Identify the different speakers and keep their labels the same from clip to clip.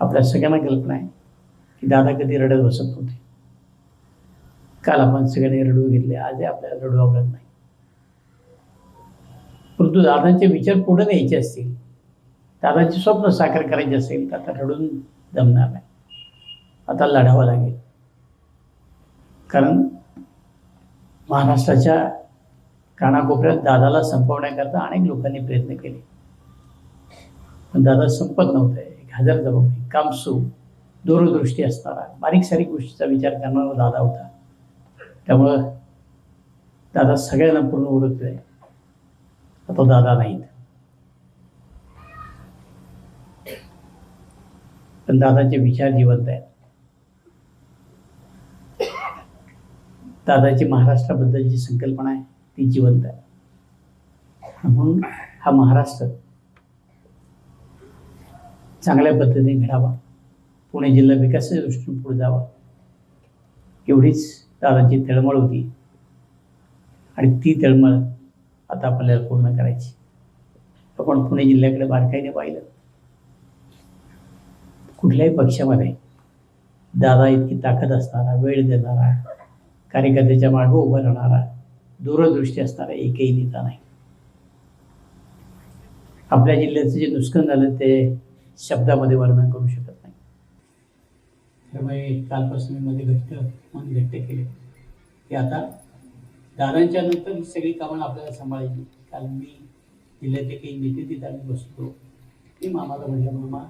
Speaker 1: आपल्या सगळ्यांना कल्पना आहे की दादा कधी रडत बसत नव्हते. काल आपण सगळ्यांनी रडू घेतले आजही आपल्याला रडू आवडत नाही. परंतु दादांचे विचार पुढे न्यायचे असतील दादांचे स्वप्न साकार करायचे असेल तर आता रडून जमणार नाही. आता लढावं लागेल. कारण महाराष्ट्राच्या कानाकोपऱ्यात दादाला संपवण्याकरता अनेक लोकांनी प्रयत्न केले. पण दादा संपत नव्हते. हजार जबाबदारी. कामसू दूरदृष्टी असणारा. बारीक सारीक गोष्टीचा विचार करणारा दादा होता. त्यामुळं दादा सगळ्यांना पूर्ण ओळखतोय. आता दादा नाहीत. पण दादाचे विचार जिवंत आहेत. दादाची महाराष्ट्राबद्दलची संकल्पना आहे. ती जिवंत आहे. म्हणून हा महाराष्ट्र चांगल्या पद्धतीने घडावा. पुणे जिल्हा विकासाच्या दृष्टीने पुढे जावा. एवढीच दादांची तळमळ होती. आणि ती तळमळ आता आपल्याला पूर्ण करायची. आपण पुणे जिल्ह्याकडे बारकाईने पाहिलं. कुठल्याही पक्षामध्ये दादा इतकी ताकद असणारा वेळ देणारा कार्यकर्त्याच्या मार्ग उभा राहणारा दूरदृष्टी असणारा एकही नेता नाही. आपल्या जिल्ह्याचं जे नुकसान झालं ते शब्दामध्ये वर्णन करू शकत नाही. त्यामुळे कालपासून मी मध्ये घट्ट मन घट्ट केले. की आता दादांच्या नंतर ही सगळी कामं आपल्याला सांभाळायची. काल मी जिल्ह्यातले काही नेते तिथे आम्ही बसतो मी मामाला म्हटलं मामा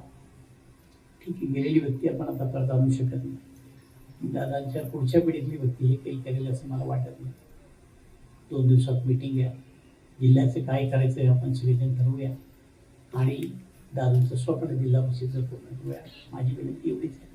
Speaker 1: ठीक आहे गेलेली व्यक्ती आपण आता परत आणू शकत नाही. दादांच्या पुढच्या पिढीतली व्यक्ती हे काही करेल असं मला वाटत नाही. दोन दिवसात मीटिंग घ्या. जिल्ह्याचं काय करायचं आपण सगळेजण ठरवूया. आणि दादांचं स्वप्न जिल्हा परिषदेचं पूर्ण करूया माझी विनंती एवढीच आहे